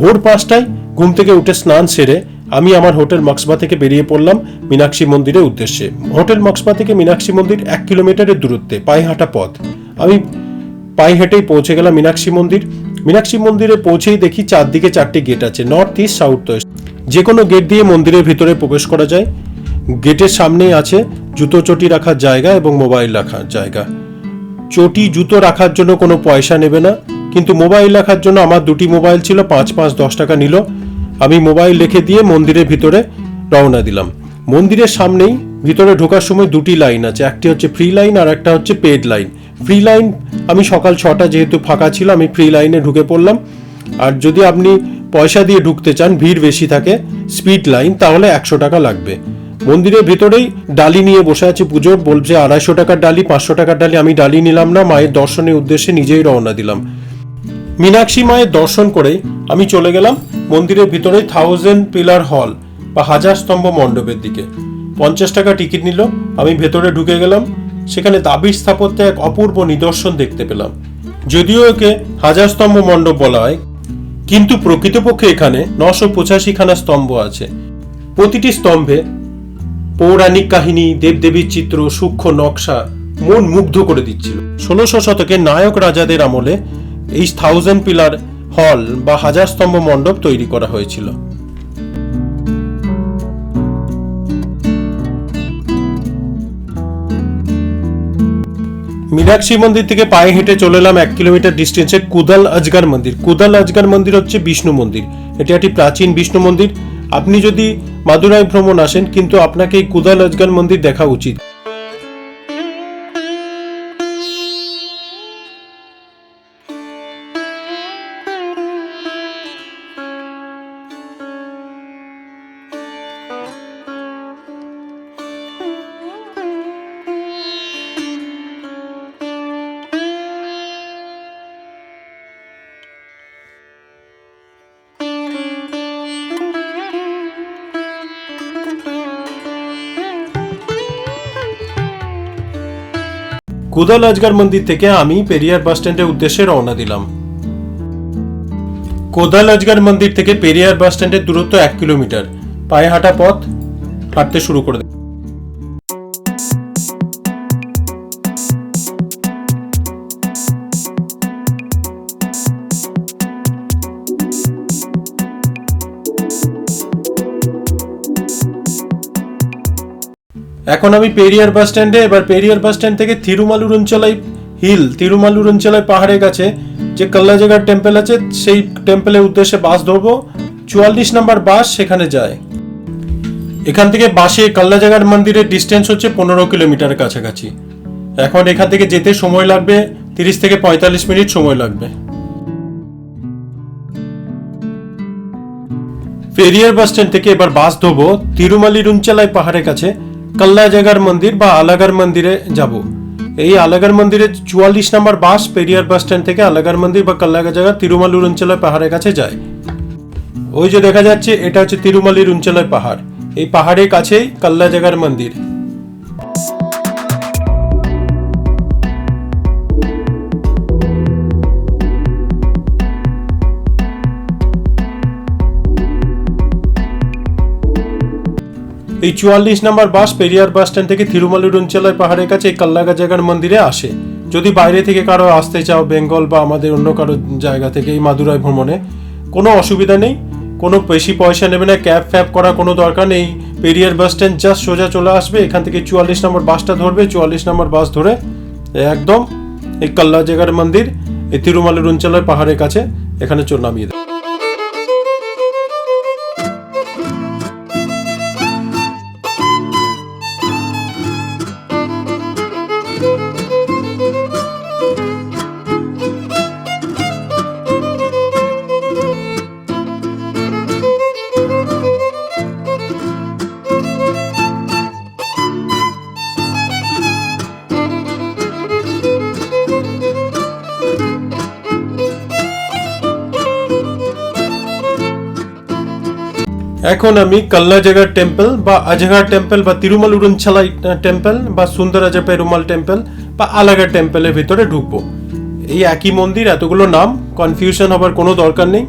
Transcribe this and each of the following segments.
ভোর পাঁচটায় ঘুম থেকে উঠে স্নান সেরে আমি আমার হোটেল মক্সবা থেকে বেরিয়ে পড়লাম মীনাক্ষী মন্দিরের উদ্দেশ্যে। হোটেল মক্সবা থেকে মীনাক্ষী মন্দির এক কিলোমিটারের দূরত্বে, পায়ে হাঁটা পথ। আমি পায়ে হেঁটেই পৌঁছে গেলাম মীনাক্ষী মন্দির। মীনাক্ষী মন্দিরে পৌঁছেই দেখি চারদিকে চারটি গেট আছে নর্থ ইস্ট সাউথ ওয়েস্ট যে কোনো গেট দিয়ে মন্দিরের ভিতরে প্রবেশ করা যায়। গেটের সামনেই আছে জুতো চটি রাখার জায়গা এবং মোবাইল রাখার জায়গা। চটি, জুতো রাখার জন্য কোনো পয়সা নেবে না। কিন্তু মোবাইল লেখার জন্য আমার দুটি মোবাইল ছিল, পাঁচ পাঁচ দশ টাকা নিল। আমি মোবাইল রেখে দিয়ে মন্দিরের ভিতরে রওনা দিলাম। মন্দিরের সামনেই ভিতরে ঢোকার সময় দুটি লাইন আছে, একটি হচ্ছে ফ্রি লাইন আর একটা হচ্ছে পেড লাইন ফ্রি লাইন আমি সকাল ছটা যেহেতু ফাঁকা ছিল, আমি ফ্রি লাইনে ঢুকে পড়লাম। আর যদি আপনি পয়সা দিয়ে ঢুকতে চান, ভিড় বেশি থাকে স্পিড লাইন তাহলে একশো টাকা লাগবে। মন্দিরের ভিতরেই ডালি নিয়ে বসে আছে পুজোর, বলছে আড়াইশো টাকার ডালি, পাঁচশো টাকার ডালি, আমি ডালি নিলাম না, মায়ের দর্শনের উদ্দেশ্যে নিজেই রওনা দিলাম। মীনাক্ষী মায়ের দর্শন করেই আমি চলে গেলাম মন্দিরের ভিতরে থাউজেন্ড পিলার হল বা হাজার স্তম্ভ মণ্ডপের দিকে। পঞ্চাশ টাকা টিকিট নিল, আমি ভেতরে ঢুকে গেলাম। সেখানে দাবির স্থাপত্যে এক অপূর্ব নিদর্শন দেখতে পেলাম। যদিও একে হাজার স্তম্ভ মণ্ডপ বলা হয়, কিন্তু প্রকৃতপক্ষে এখানে নশো পঁচাশিখানা স্তম্ভ আছে। প্রতিটি স্তম্ভে পৌরাণিক কাহিনী, দেবদেবীর চিত্র, সূক্ষ্ম নকশা মন মুগ্ধ করে দিচ্ছিল। ষোলোশো শতকে নায়ক রাজাদের আমলে এই থাউজেন্ড পিলার হল বা হাজার স্তম্ভ মণ্ডপ তৈরি করা হয়েছিল। মীনাক্ষী মন্দির থেকে পায়ে হেঁটে চলে এলাম এক কিলোমিটার ডিস্টেন্সে কুদাল আজগার মন্দির। কুদাল আজগার মন্দির হচ্ছে বিষ্ণু মন্দির। এটি একটি প্রাচীন বিষ্ণু মন্দির। আপনি যদি মাদুরাই ভ্রমণ আসেন, কিন্তু আপনাকে এই কুদাল আজগার মন্দির দেখা উচিত। কুদাল আজগার মন্দির থেকে আমি পেরিয়ার বাস স্ট্যান্ডের উদ্দেশ্যে রওনা দিলাম। কোদাল আজগার মন্দির থেকে পেরিয়ার বাস স্ট্যান্ডের দূরত্ব এক কিলোমিটার। পায়ে হাঁটা পথ, হাঁটতে শুরু করে এখন আমি পেরিয়ার বাস স্ট্যান্ডে, এবার পেরিয়ার বাস স্ট্যান্ড থেকে তিরুমালুর অঞ্চলাই হিল, তিরুমালুর অঞ্চলাই পাহাড়ের কাছে যে কাল্লাজাগার টেম্পল আছে, সেই টেম্পলের উদ্দেশ্যে বাস ধরবো। চুয়াল্লিশ নাম্বার বাস সেখানে যায়। এখান থেকে বাসে কাল্লাজাগার মন্দিরের ডিস্টেন্স হচ্ছে পনেরো কিলোমিটার কাছাকাছি। এখন এখান থেকে যেতে সময় লাগবে, তিরিশ থেকে পঁয়তাল্লিশ মিনিট সময় লাগবে। পেরিয়ার বাস স্ট্যান্ড থেকে এবার বাস ধোবো তিরুমালি রুঞ্চালাই পাহাড়ের কাছে। কাল্লা জাগার মন্দির বা আলাগার মন্দিরে যাব। এই আলাগার মন্দিরে চুয়াল্লিশ নম্বর বাস পেরিয়ার বাস স্ট্যান্ড থেকে আলাগার মন্দির বা কাল্লা জাগা তিরুমালুর অঞ্চলের পাহাড়ের কাছে যায়। ওই যে দেখা যাচ্ছে, এটা হচ্ছে তিরুমালির অঞ্চলের পাহাড়। এই পাহাড়ের কাছেই কাল্লা জাগার মন্দির। এই চুয়াল্লিশ নম্বর বাস পেরিয়ার বাস স্ট্যান্ড থেকে তিরুমালুর অঞ্চলের পাহাড়ের কাছে এই কাল্লাগা জায়গার মন্দিরে আসে। যদি বাইরে থেকে কারও আসতে চাও, বেঙ্গল বা আমাদের অন্য কারও জায়গা থেকে এই মাদুরাই ভ্রমণে, কোনো অসুবিধা নেই। কোনো বেশি পয়সা নেবে না, ক্যাব ফ্যাব করার কোনো দরকার নেই। পেরিয়ার বাস স্ট্যান্ড জাস্ট সোজা চলে আসবে, এখান থেকে চুয়াল্লিশ নম্বর বাসটা ধরবে, চুয়াল্লিশ নম্বর বাস ধরে একদম এই কাল্লা জায়গার মন্দির, এই তিরুমালুর অঞ্চলের পাহাড়ের কাছে, এখানে চল নামিয়ে দেয়। এখন আমি কল্লাজাগা টেম্পল বা আজহার টেম্পল বা তিরুমাল উড়নছালাই টেম্পল বা সুন্দর সুন্দরাজা পেরুমাল টেম্পল বা আলাগা টেম্পলের ভিতরে ঢুকবো। এই একই মন্দির, এতগুলো নাম কনফিউশন হবার কোনো দরকার নেই।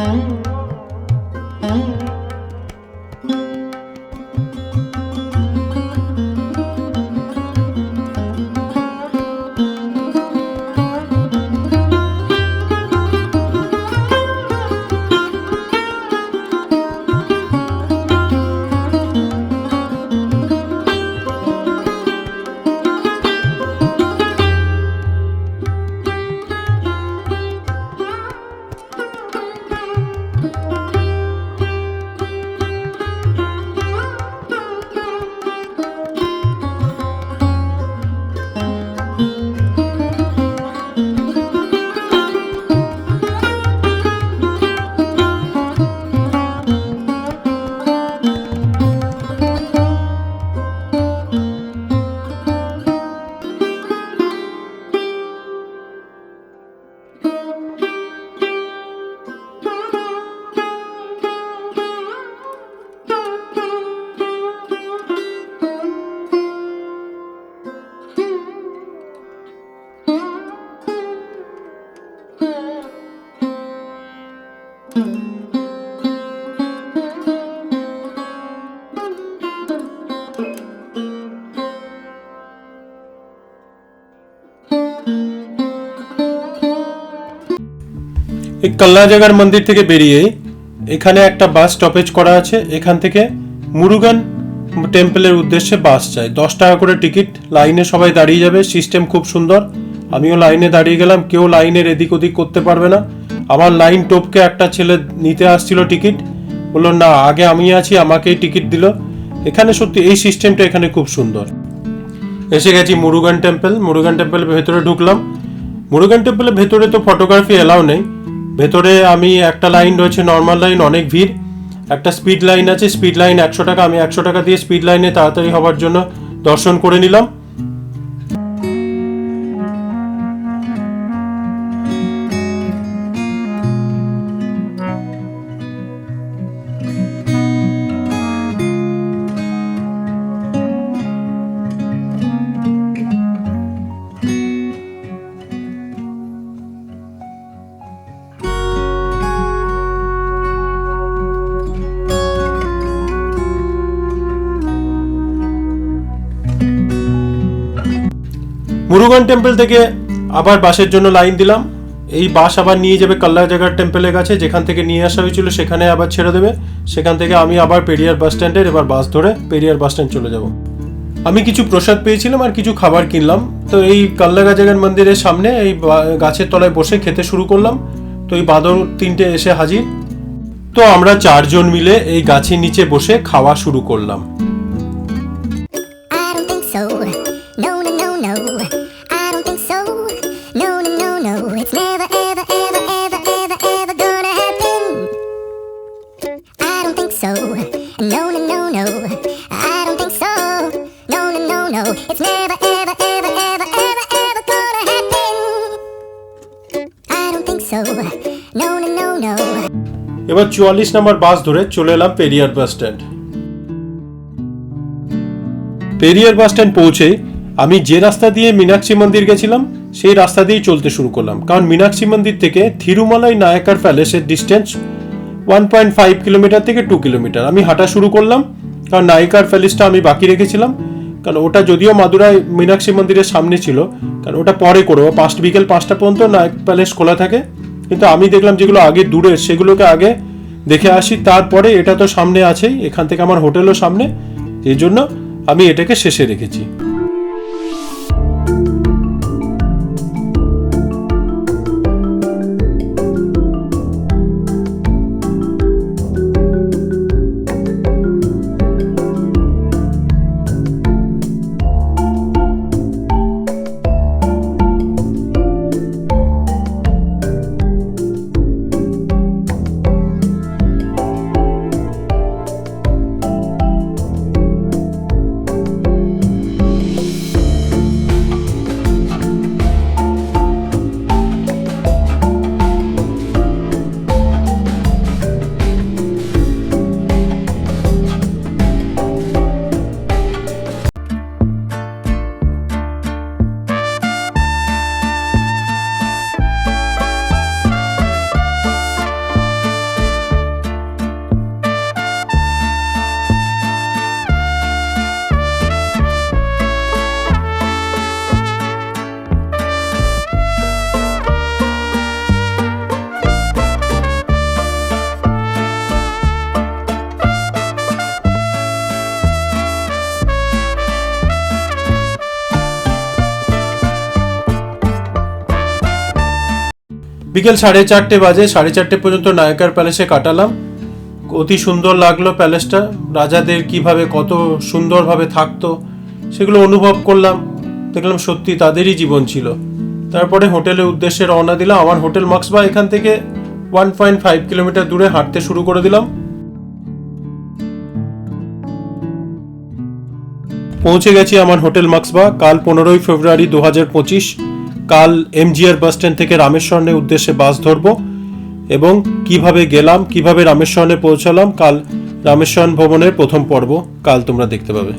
Mm-hmm. এই কাল্লাজাগার মন্দির থেকে বেরিয়ে এখানে একটা বাস স্টপেজ করা আছে। এখান থেকে মুরুগান টেম্পলের উদ্দেশ্যে বাস যায়। দশ টাকা করে টিকিট লাইনে সবাই দাঁড়িয়ে যাবে। সিস্টেম খুব সুন্দর। আমিও লাইনে দাঁড়িয়ে গেলাম। কেউ লাইনের এদিক ওদিক করতে পারবে না। আমার লাইন টপকে একটা ছেলে নিতে আসছিল টিকিট। বলল, না, আগে আমি আছি, আমাকেই টিকিট দিল। এখানে সত্যি এই সিস্টেমটা এখানে খুব সুন্দর। এসে গেছি মুরুগান টেম্পল। মুরুগান টেম্পলের ভেতরে ঢুকলাম। মুরুগান টেম্পলের ভেতরে তো ফটোগ্রাফি এলাও নেই। ভেতরে আমি একটা লাইন রয়েছে, নর্মাল লাইন, অনেক ভিড়। একটা স্পিড লাইন আছে, স্পিড লাইন একশো টাকা, আমি একশো টাকা দিয়ে স্পিড লাইনে তাড়াতাড়ি হওয়ার জন্য দর্শন করে নিলাম। মুরুগান টেম্পল থেকে আবার বাসের জন্য লাইন দিলাম। এই বাস আবার নিয়ে যাবে কাল্লাজাগার টেম্পলের কাছে। যেখান থেকে নিয়ে আসা হয়েছিল সেখানে আবার ছেড়ে দেবে। সেখান থেকে আমি আবার পেরিয়ার বাস স্ট্যান্ডের এবার বাস ধরে পেরিয়ার বাস স্ট্যান্ড চলে যাব। আমি কিছু প্রসাদ পেয়েছিলাম আর কিছু খাবার কিনলাম। তো এই কাল্লাগাজাগার মন্দিরের সামনে এই গাছের তলায় বসে খেতে শুরু করলাম। তো এই বাদর তিনটে এসে হাজির। তো আমরা চারজন মিলে এই গাছের নিচে বসে খাওয়া শুরু করলাম। এবার চুয়াল্লিশ নম্বর বাস ধরে চলে এলাম Periyar bus stand. Periyar bus stand পৌঁছে আমি যে রাস্তা দিয়ে মীনাক্ষী মন্দির গেছিলাম, সেই রাস্তা দিয়েই চলতে শুরু করলাম। কারণ মীনাক্ষী মন্দির থেকে Thirumalai নায়কার প্যালেসের distance one point five kilometre থেকে টু কিলোমিটার আমি হাঁটা শুরু করলাম, কারণ নায়িকার প্যালেসটা আমি বাকি রেখেছিলাম। কারণ ওটা যদিও মাদুরাই মীনাক্ষী মন্দিরের সামনে ছিল, কারণ ওটা পরে করব। পাঁচ, বিকেল পাঁচটা পর্যন্ত নায়ক প্যালেস খোলা থাকে। কিন্তু আমি দেখলাম যেগুলো আগে দূরে, সেগুলোকে আগে দেখে আসি, তারপরে এটা তো সামনে আছেই, এখান থেকে আমার হোটেলও সামনে, এই জন্য আমি এটাকে শেষে রেখেছি। বিকেল সাড়ে চারটে বাজে, সাড়ে চারটে পর্যন্ত নায়কার প্যালেসে কাটালাম। অতি সুন্দর লাগল প্যালেসটা, রাজাদের কীভাবে কত সুন্দরভাবে থাকতো, সেগুলো অনুভব করলাম। দেখলাম সত্যি তাদেরই জীবন ছিল। তারপরে হোটেলের উদ্দেশ্যে রওনা দিলাম। আমার হোটেল মাক্সবা এখান থেকে ওয়ান পয়েন্ট ফাইভ কিলোমিটার দূরে হাঁটতে শুরু করে দিলাম। পৌঁছে গেছি আমার হোটেল মাক্সবা কাল পনেরোই ফেব্রুয়ারি দু হাজার পঁচিশ। কাল এমজিআর বাস স্ট্যান্ড থেকে রামেশ্বরণের উদ্দেশ্যে বাস ধরব এবং কীভাবে গেলাম, কীভাবে রামেশ্বরণে পৌঁছালাম, কাল রামেশ্বরণ ভবনের প্রথম পর্ব, কাল তোমরা দেখতে পাবে।